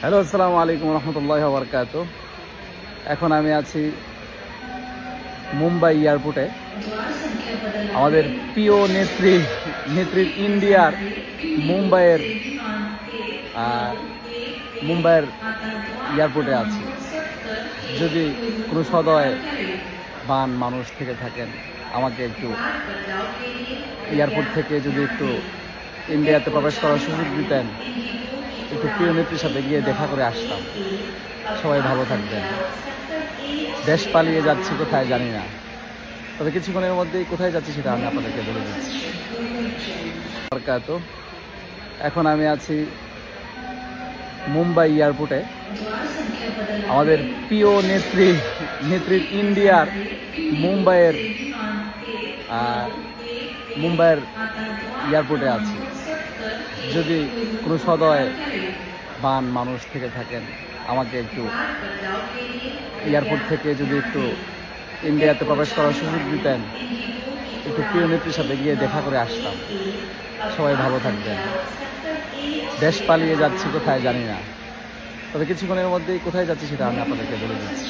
Hello আসসালামু আলাইকুম রহমতুল্লাহ বরকাত এখন আমি আছি মুম্বাই এয়ারপোর্টে। আমাদের প্রিয় নেত্রী নেত্রী ইন্ডিয়ার মুম্বাইয়ের মুম্বাইয়ের এয়ারপোর্টে আছি। যদি কোনো সদয় বান মানুষ থেকে থাকেন, আমাকে একটু এয়ারপোর্ট থেকে যদি একটু ইন্ডিয়াতে প্রবেশ করার সুযোগ দিতেন একটু প্রিয় নেত্রীর সাথে গিয়ে দেখা করে আসতাম। সবাই ভালো থাকবেন। দেশ পালিয়ে যাচ্ছি কোথায় জানি না। তবে কিছুক্ষণের মধ্যেই কোথায় যাচ্ছি সেটা আমি আপনাদেরকে বলে দিচ্ছি। সরকার তো। এখন আমি আছি মুম্বাই এয়ারপোর্টে। আমাদের প্রিয় নেত্রী নেত্রী ইন্ডিয়ার মুম্বাইয়ের মুম্বাইয়ের এয়ারপোর্টে আছি। যদি কোনো সদয় বান মানুষ থেকে থাকেন, আমাকে একটু এয়ারপোর্ট থেকে যদি একটু ইন্ডিয়াতে প্রবেশ করার সুযোগ দিতেন, একটু প্রিয় নেত্রীর সাথে গিয়ে দেখা করে আসতাম। সবাই ভালো থাকবেন। দেশ পালিয়ে যাচ্ছি কোথায় জানি না। তবে কিছুক্ষণের মধ্যেই কোথায় যাচ্ছি সেটা আমি আপনাদেরকে বলে দিচ্ছি।